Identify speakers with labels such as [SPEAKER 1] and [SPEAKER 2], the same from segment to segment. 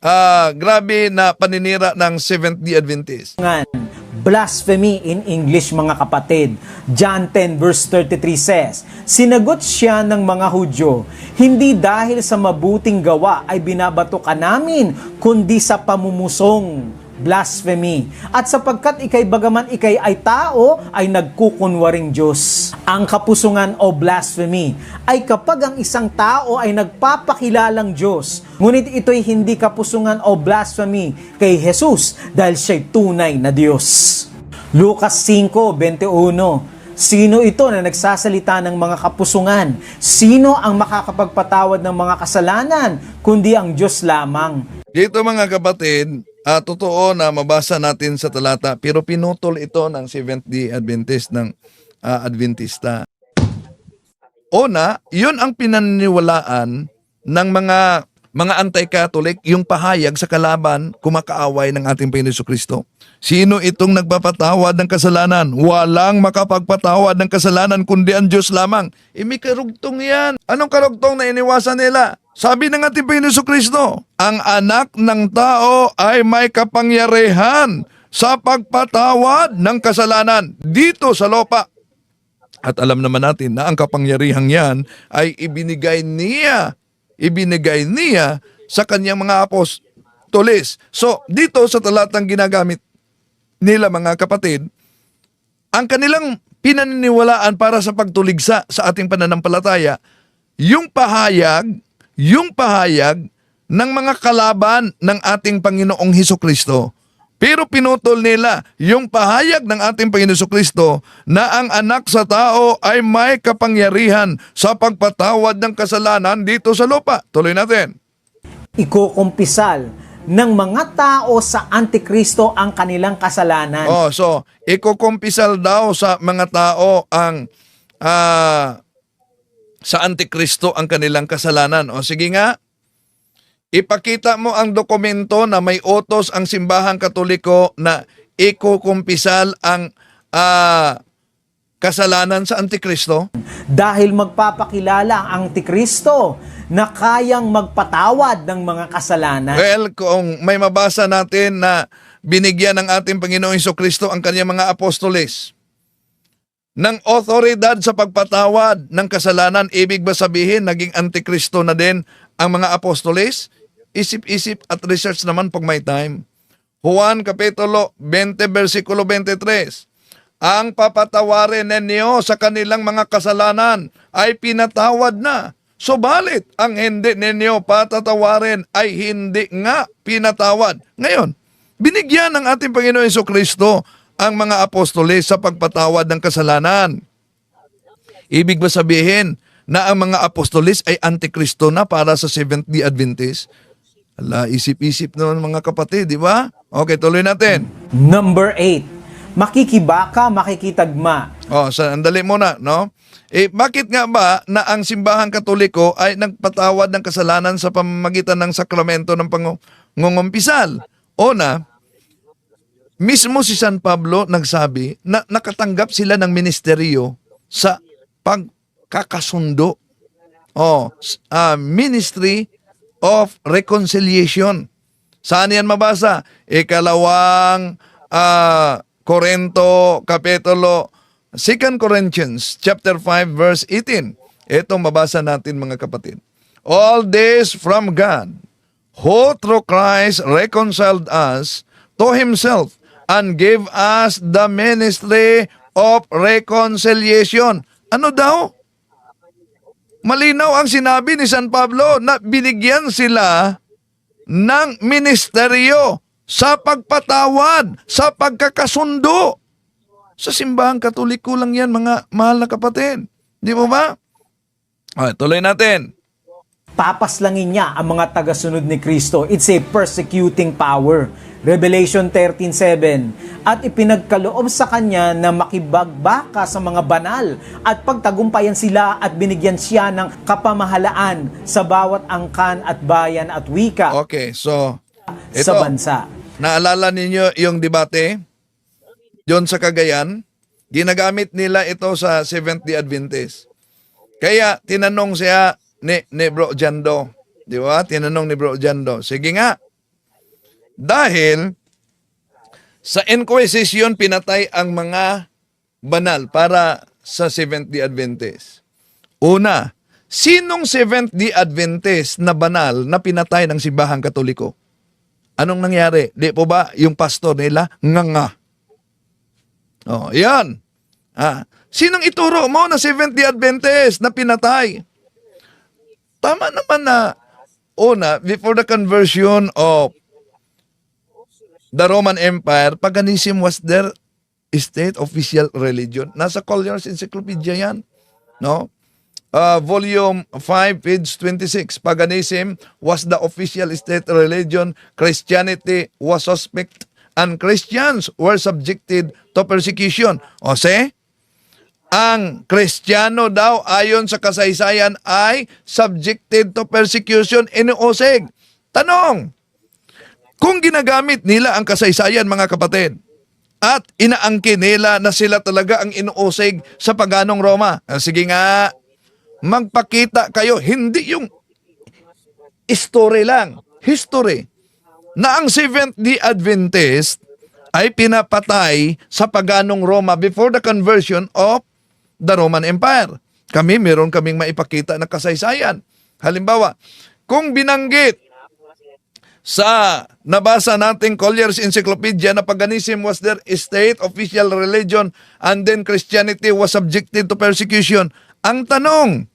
[SPEAKER 1] ah, grabe na paninira ng Seventh-day Adventist.
[SPEAKER 2] Blasphemy in English mga kapatid. John 10 verse 33 says, Sinagot siya ng mga Hudyo, Hindi dahil sa mabuting gawa ay binabato ka namin, kundi sa pamumusong blasphemy. At sapagkat ikay bagaman ikay ay tao, ay nagkukunwaring Diyos. Ang kapusungan o blasphemy ay kapag ang isang tao ay nagpapakilalang Diyos, ngunit ito'y hindi kapusungan o blasphemy kay Jesus dahil siya'y tunay na Diyos. Lucas 5:21 Sino ito na nagsasalita ng mga kapusungan? Sino ang makakapagpatawad ng mga kasalanan kundi ang Diyos lamang?
[SPEAKER 1] Dito mga kapatid, ah, totoo na mabasa natin sa talata pero pinutol ito ng Seventh-day Adventist ng ah, Adventista. Una, yun ang pinaniniwalaan ng mga mga anti-Catholic, yung pahayag sa kalaban, kumakaaway ng ating Panginoon Kristo. Sino itong nagpapatawad ng kasalanan? Walang makapagpatawad ng kasalanan kundi ang Diyos lamang. E may karugtong yan. Anong karugtong na iniwasan nila? Sabi ng ating Panginoon Kristo, ang anak ng tao ay may kapangyarihan sa pagpatawad ng kasalanan dito sa lupa. At alam naman natin na ang kapangyarihang yan ay ibinigay niya, ibinigay niya sa kanyang mga apostoles. So, dito sa talatang ginagamit nila mga kapatid, ang kanilang pinaniniwalaan para sa pagtuligsa sa ating pananampalataya, yung pahayag, yung pahayag ng mga kalaban ng ating Panginoong Heso Kristo. Pero pinutol nila yung pahayag ng ating Panginoon Kristo na ang anak sa tao ay may kapangyarihan sa pagpatawad ng kasalanan dito sa lupa. Tuloy natin.
[SPEAKER 2] ikukumpisal ng mga tao sa Antikristo ang kanilang kasalanan.
[SPEAKER 1] Oh, so ikukumpisal daw sa mga tao ang ah, sa Antikristo ang kanilang kasalanan. O sige nga, ipakita mo ang dokumento na may utos ang simbahang katoliko na ikukumpisal ang ah, kasalanan sa Antikristo.
[SPEAKER 2] Dahil magpapakilala ang Antikristo na kayang magpatawad ng mga kasalanan.
[SPEAKER 1] Well, kung may mabasa natin na binigyan ng ating Panginoong Kristo ang kanyang mga apostoles ng otoridad sa pagpatawad ng kasalanan, ibig ba sabihin naging antikristo na din ang mga apostoles? Isip-isip at research naman pag may time. Juan Kapitulo 20 versikulo 23 ang papatawarin ninyo sa kanilang mga kasalanan ay pinatawad na. Subalit, ang hindi ninyo patatawarin ay hindi nga pinatawad. Ngayon, binigyan ng ating Panginoon Yeso Kristo ang mga apostoles sa pagpatawad ng kasalanan. Ibig ba sabihin na ang mga apostoles ay antikristo na para sa Seventh-day Adventist? Ala, isip-isip naman mga kapatid, di ba? Okay, tuloy natin.
[SPEAKER 2] Number 8. Makikibaka, makikitagma.
[SPEAKER 1] Oh, sa andali muna, no? Eh, bakit nga ba na ang simbahang katoliko ay nagpatawad ng kasalanan sa pamamagitan ng sakramento ng pangungumpisal? Una, mismo si San Pablo nagsabi na nakatanggap sila ng ministeryo sa pagkakasundo. Oh, ah, Ministry of Reconciliation. Saan yan mabasa? Ikalawang ah, Korento, Kapitulo 2 Corinthians chapter 5 verse 18. Ito mabasa natin mga kapatid. All this from God, who through Christ reconciled us to himself and gave us the ministry of reconciliation. Ano daw? Malinaw ang sinabi ni San Pablo na binigyan sila ng ministeryo sa pagpatawad, sa pagkakasundo. Sa simbahang katoliko lang yan, mga mahal na kapatid. Di mo ba? Okay, tuloy natin.
[SPEAKER 2] Papaslangin niya ang mga tagasunod ni Kristo. It's a persecuting power. Revelation 13.7 At ipinagkaloob sa kanya na makibagbaka sa mga banal at pagtagumpayan sila at binigyan siya ng kapamahalaan sa bawat angkan at bayan at wika
[SPEAKER 1] Okay, so ito,
[SPEAKER 2] sa bansa.
[SPEAKER 1] naalala ninyo yung debate? Doon sa Cagayan, ginagamit nila ito sa Seventh-day Adventist. Kaya tinanong siya ni, ni Bro Jando. Di ba? Tinanong ni Bro Jando. Sige nga, Dahil sa Inquisition, pinatay ang mga banal para sa Seventh-day Adventist. Una, sinong Seventh-day Adventist na banal na pinatay ng simbahang katoliko? Anong nangyari? Di po ba yung pastor nila nga nga? Oh, yan. Ah, sinong ituro mo na Seventh-day Adventist na pinatay? Tama naman na una, before the conversion of the Roman Empire, paganism was their state official religion. Nasa Collier's Encyclopedia yan. No? Uh, volume 5, page 26. Paganism was the official state religion. Christianity was suspect and Christians were subjected to persecution. O se, ang Kristiyano daw ayon sa kasaysayan ay subjected to persecution inuusig. Tanong, kung ginagamit nila ang kasaysayan mga kapatid at inaangkin nila na sila talaga ang inuusig sa paganong Roma. Ah, Sige nga, magpakita kayo. Hindi yung story lang. History. Na ang Seventh-day Adventist ay pinapatay sa paganong Roma before the conversion of the Roman Empire. Kami, meron kaming maipakita na kasaysayan. Halimbawa, kung binanggit sa nabasa nating Collier's Encyclopedia na paganism was their state official religion and then Christianity was subjected to persecution. Ang tanong,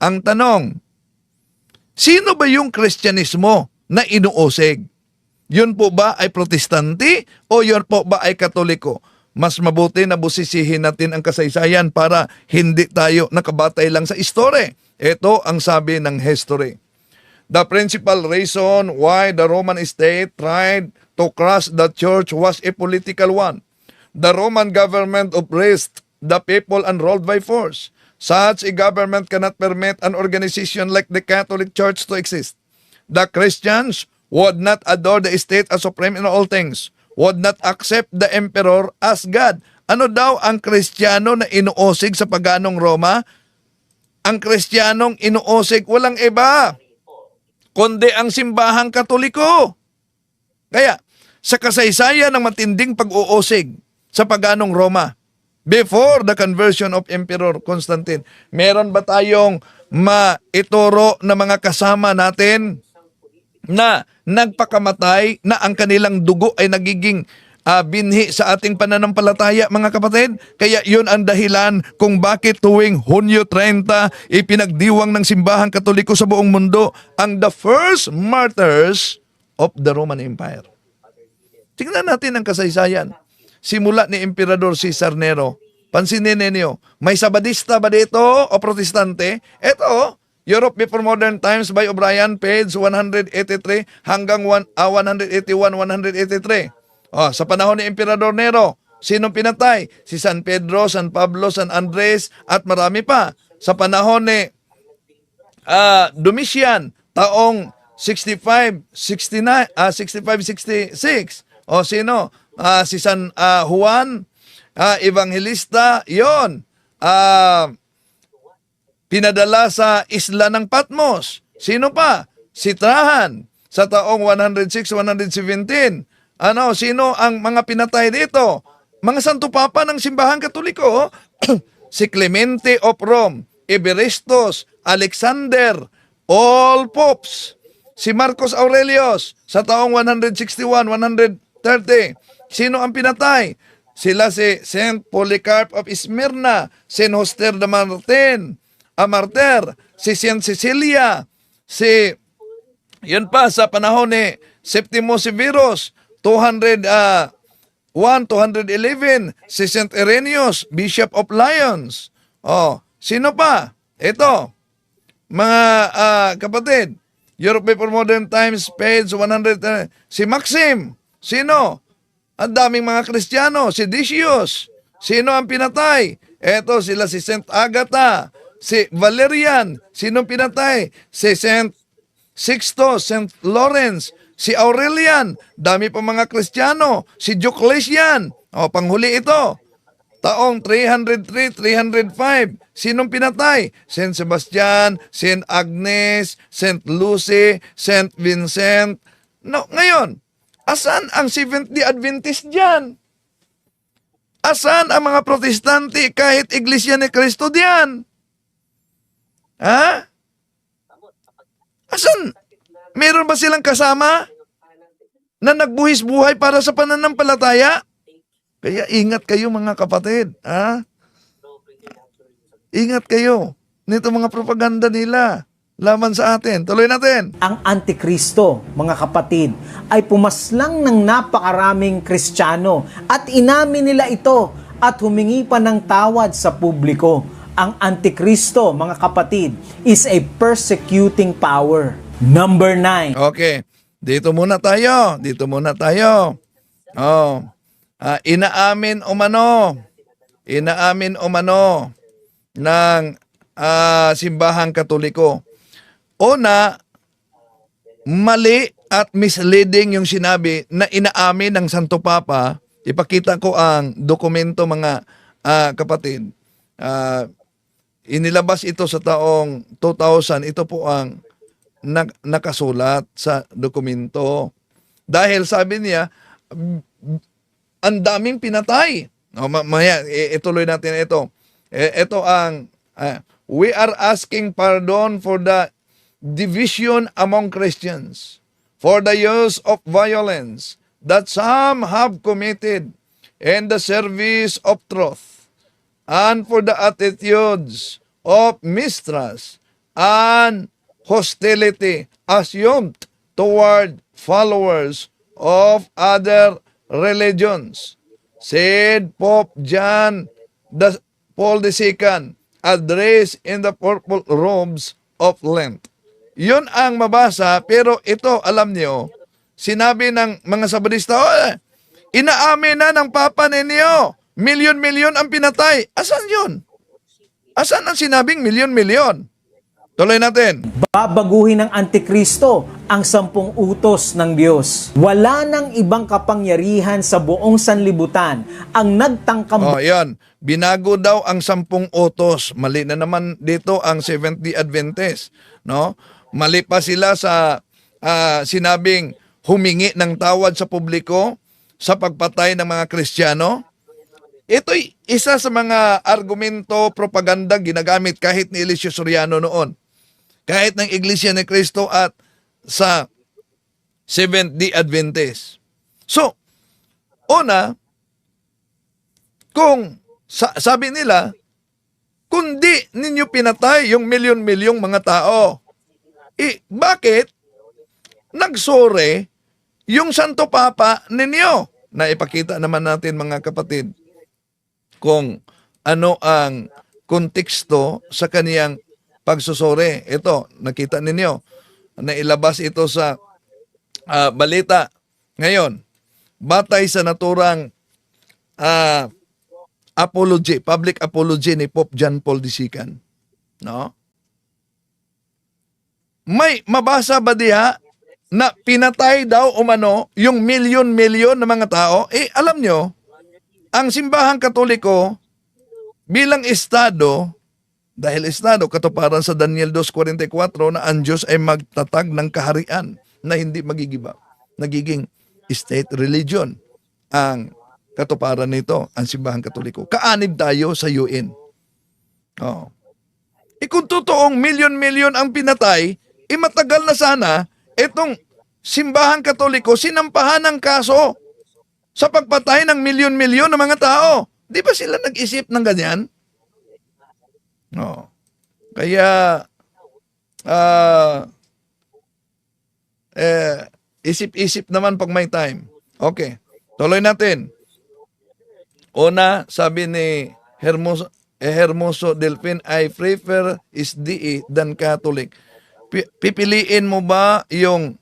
[SPEAKER 1] ang tanong, sino ba yung Kristyanismo na inuusig? Yun po ba ay protestante o yun po ba ay katoliko? Mas mabuti na busisihin natin ang kasaysayan para hindi tayo nakabatay lang sa history. Ito ang sabi ng history. The principal reason why the Roman state tried to crush the church was a political one. The Roman government oppressed the people and ruled by force. Such a government cannot permit an organization like the Catholic Church to exist. The Christians would not adore the state as supreme in all things, would not accept the emperor as God. Ano daw ang Kristiyano na inuusig sa paganong Roma? Ang Kristiyanong inuusig walang iba kundi ang simbahang katoliko. Kaya, sa kasaysayan ng matinding pag-uusig sa paganong Roma, before the conversion of Emperor Constantine, meron ba tayong maituro na mga kasama natin na nagpakamatay na ang kanilang dugo ay nagiging ah, binhi sa ating pananampalataya mga kapatid. Kaya yun ang dahilan kung bakit tuwing Hunyo 30 ipinagdiwang ng simbahang katoliko sa buong mundo ang the first martyrs of the Roman Empire. Tingnan natin ang kasaysayan. Simula ni Emperador Cesar Nero. Pansinin ninyo, may sabadista ba dito o protestante? Ito, Europe Before Modern Times by O'Brien, page 183 hanggang one- ah, 181-183. Oh, sa panahon ni Emperador Nero, sinong pinatay? Si San Pedro, San Pablo, San Andres at marami pa. Sa panahon ni ah, Domitian, taong 65, 69, ah 65, 66. O sino? Ah, si San ah, Juan, ah, Evangelista, yon. Ah, pinadala sa isla ng Patmos. Sino pa? Si Trajan sa taong 106-117. Ano, sino ang mga pinatay dito? Mga santo papa ng simbahang katoliko. si Clemente of Rome, Eberestos, Alexander, all popes. Si Marcos Aurelius sa taong 161-130. Sino ang pinatay? Sila si Saint Polycarp of Smyrna, Saint Hoster de Martin, Amarter, si Saint Cecilia, si yun pa sa panahon ni Septimo Severus, 200 ah 1 211 si Saint Irenaeus, Bishop of Lyons. Oh, sino pa? Ito. Mga ah, kapatid, Europe Before Modern Times page 100 eh, si Maxim. Sino? Ang daming mga Kristiyano, si Decius. Sino ang pinatay? Eto sila si Saint Agatha, si Valerian. Sino pinatay? Si Saint Sixto, St. Lawrence, si Aurelian, dami pa mga Kristiyano, si Diocletian, o panghuli ito, taong 303, 305, sinong pinatay? St. Sebastian, St. Agnes, St. Lucy, St. Vincent. No, ngayon, Asan ang Seventh-day Adventist diyan? Asan ang mga protestante kahit iglesia ni Kristo diyan? Ha? Asan? Meron ba silang kasama na nagbuhis buhay para sa pananampalataya? Kaya ingat kayo mga kapatid. Ha? Ingat kayo nito mga propaganda nila laban sa atin. Tuloy natin.
[SPEAKER 2] Ang Antikristo, mga kapatid, ay pumaslang ng napakaraming Kristiyano at inamin nila ito at humingi pa ng tawad sa publiko. Ang Antikristo, mga kapatid, is a persecuting power. Number 9.
[SPEAKER 1] Okay. Dito muna tayo. Dito muna tayo. Oh. Ah, inaamin umano. Inaamin umano ng ah, simbahang katoliko. Una, mali at misleading yung sinabi na inaamin ng Santo Papa. Ipakita ko ang dokumento mga ah, kapatid. Ah, inilabas ito sa taong 2000. Ito po ang nak- nakasulat sa dokumento. Dahil sabi niya, "M- ang daming pinatay. O, ma- maya, i- ituloy natin ito. E, ito ang, ah, we are asking pardon for the division among Christians, for the use of violence that some have committed in the service of truth, and for the attitudes of mistrust and hostility assumed toward followers of other religions, said Pope John the Paul II, address in the purple robes of Lent. Yun ang mabasa, pero ito, alam niyo, sinabi ng mga sabadista, "Oh, inaamin na ng Papa ninyo, milyon-milyon ang pinatay. Asan yun? Asan ang sinabing milyon-milyon? Tuloy natin.
[SPEAKER 2] Babaguhin ng Antikristo ang sampung utos ng Diyos. Wala nang ibang kapangyarihan sa buong sanlibutan ang nagtangkang
[SPEAKER 1] Oh, yan. Binago daw ang sampung utos. Mali na naman dito ang Seventh-day Adventist. No? Mali pa sila sa ah, sinabing humingi ng tawad sa publiko sa pagpatay ng mga Kristiyano. Ito'y isa sa mga argumento, propaganda ginagamit kahit ni Eliseo Soriano noon. Kahit ng Iglesia ni Cristo at sa Seventh-day Adventist. So, una, kung sa- sabi nila, kundi ninyo pinatay yung milyon-milyong mga tao, eh, bakit nagsore yung Santo Papa ninyo? Na ipakita naman natin mga kapatid kung ano ang konteksto sa kaniyang pagsusore. Ito, nakita ninyo, nailabas ito sa ah, balita. Ngayon, batay sa naturang ah, apology, public apology ni Pope John Paul II. No? May mabasa ba diha na pinatay daw umano yung milyon-milyon na mga tao? Eh, alam nyo, ang simbahang katoliko bilang estado, dahil estado, katuparan sa Daniel 2.44 na ang Diyos ay magtatag ng kaharian na hindi magigiba. Nagiging state religion ang katuparan nito, ang simbahang katoliko. Kaanib tayo sa UN. Oh. E kung totoong milyon-milyon ang pinatay, e matagal na sana itong simbahang katoliko sinampahan ng kaso sa pagpatay ng milyon-milyon ng mga tao. Di ba sila nag-isip ng ganyan? No. Kaya, ah, eh, isip-isip naman pag may time. Okay. Tuloy natin. Una, sabi ni Hermoso, eh, Hermoso Delphin, I prefer SDE than Catholic. Pi- Pipiliin mo ba yung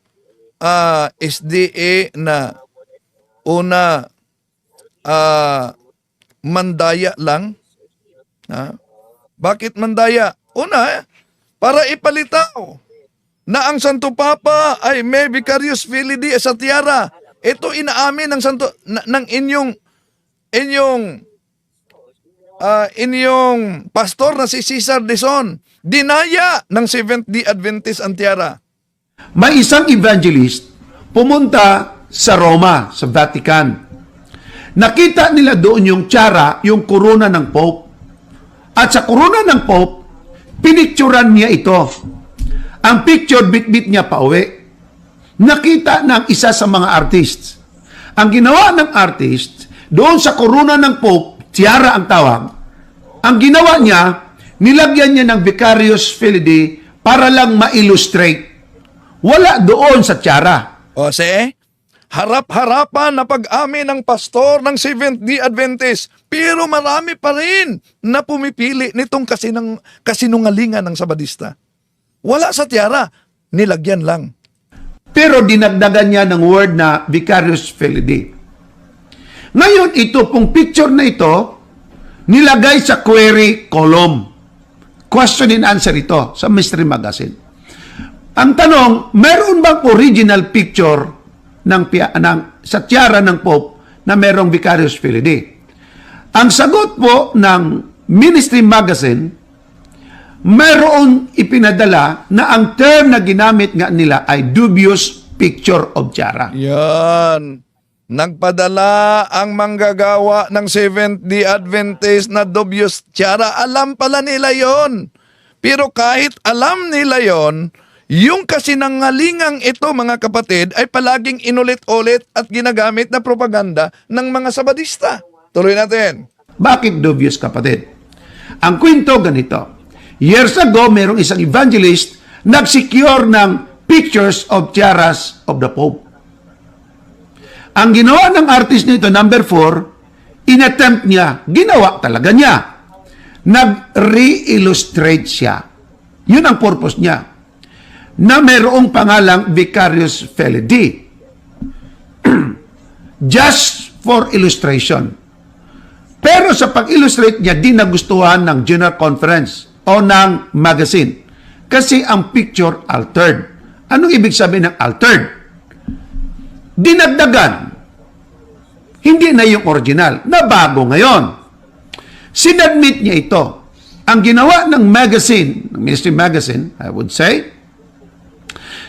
[SPEAKER 1] ah, SDA na una ah, mandaya lang? Ha? Bakit mandaya? Una, eh, para ipalitaw na ang Santo Papa ay may vicarious filii sa tiara. Ito inaamin ng Santo na- ng inyong inyong ah, inyong pastor na si Cesar Dizon. Dinaya ng Seventh-day Adventist ang tiara.
[SPEAKER 3] may isang evangelist pumunta sa Roma, sa Vatican. Nakita nila doon yung tsara, yung corona ng Pope. At sa corona ng Pope, pinicturan niya ito. Ang picture, bit-bit niya pa uwi. Nakita ng isa sa mga artists. Ang ginawa ng artist, doon sa corona ng Pope, tiara ang tawag, ang ginawa niya, nilagyan niya ng Vicarious Filii para lang ma-illustrate. Wala doon sa tiara.
[SPEAKER 1] O se, harap-harapan na pag-amin ng pastor ng Seventh-day Adventist. Pero marami pa rin na pumipili nitong kasinang, kasinungalingan ng Sabadista. Wala sa tiara, nilagyan lang.
[SPEAKER 3] Pero dinagdagan niya ng word na Vicarious Filii. Ngayon, ito pong picture na ito, nilagay sa query column. Question and answer ito sa Mystery Magazine. Ang tanong, meron bang original picture ng, ng sa tiara ng Pope na merong Vicarious Filii? Ang sagot po ng Ministry Magazine, mayroong ipinadala na ang term na ginamit nga nila ay dubious picture of tiara.
[SPEAKER 1] Yan. Nagpadala ang manggagawa ng Seventh-day Adventist na dubious tiara. Alam pala nila yon. Pero kahit alam nila yon, yung kasinangalingang ito mga kapatid ay palaging inulit-ulit at ginagamit na propaganda ng mga sabadista. Tuloy natin.
[SPEAKER 3] Bakit dubious kapatid? Ang kwento ganito. Years ago, merong isang evangelist nag-secure ng pictures of tiaras of the Pope. Ang ginawa ng artist nito, number four, inattempt niya, ginawa talaga niya. Nag-re-illustrate siya. Yun ang purpose niya. Na merong pangalang Vicarious Felidi. Just for illustration. Pero sa pag-illustrate niya, di nagustuhan ng General Conference o ng magazine. Kasi ang picture altered. Anong ibig sabihin ng altered? Dinagdagan. Hindi na yung original, na bago ngayon. Sinadmit niya ito. Ang ginawa ng magazine, ng Ministry Magazine, I would say,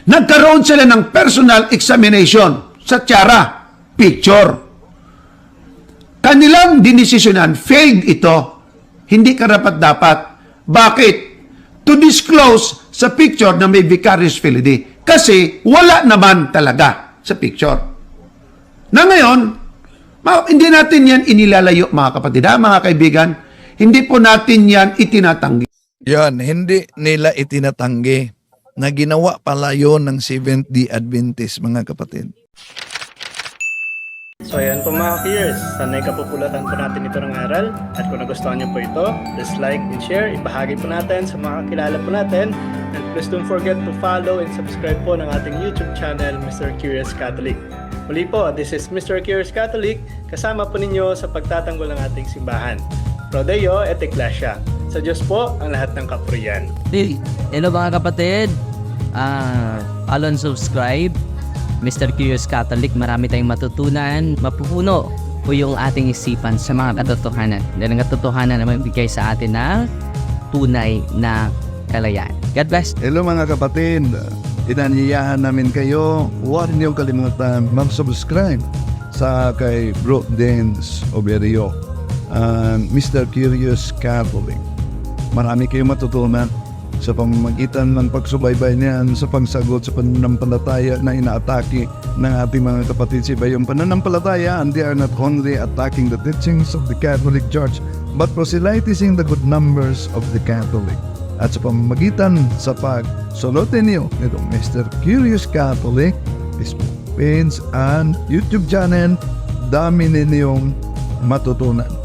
[SPEAKER 3] nagkaroon sila ng personal examination sa tiara, picture kanilang dinesisyonan, failed ito. Hindi karapat dapat. Bakit? To disclose sa picture na may vicarious filii. Kasi wala naman talaga sa picture. Na ngayon, hindi natin yan inilalayo mga kapatid, ha, mga kaibigan. Hindi po natin yan itinatanggi.
[SPEAKER 1] Yan, hindi nila itinatanggi na ginawa pala yon ng Seventh-day Adventist mga kapatid.
[SPEAKER 4] So ayan po mga peers, sanay kapupulatan po natin ito ng aral at kung nagustuhan niyo po ito, please like and share, ibahagi po natin sa mga kakilala po natin and please don't forget to follow and subscribe po ng ating YouTube channel, Mr. Curious Catholic. Muli po, this is Mr. Curious Catholic, kasama po ninyo sa pagtatanggol ng ating simbahan. Prodeo et Ecclesia. Sa Diyos po ang lahat ng kapurian.
[SPEAKER 5] Hey, Hello mga kapatid. Ah, follow and subscribe. Mr. Curious Catholic, marami tayong matutunan, mapupuno po yung ating isipan sa mga katotohanan. Dahil ang katotohanan na magbigay sa atin ng tunay na kalayaan. God bless.
[SPEAKER 1] Hello mga kapatid, inanyayahan namin kayo, huwag niyong kalimutan mag-subscribe sa kay Bro Dance Oberio and Mr. Curious Catholic. Marami kayong matutunan sa pamamagitan ng pagsubaybay niyan sa pagsagot sa pananampalataya na inaatake ng ating mga kapatid sa iba. Yung pananampalataya, and they are not only attacking the teachings of the Catholic Church, but proselytizing the good numbers of the Catholic. At sa pamamagitan sa pagsulotin niyo nitong Mr. Curious Catholic, Facebook page and YouTube channel, dami ninyong matutunan.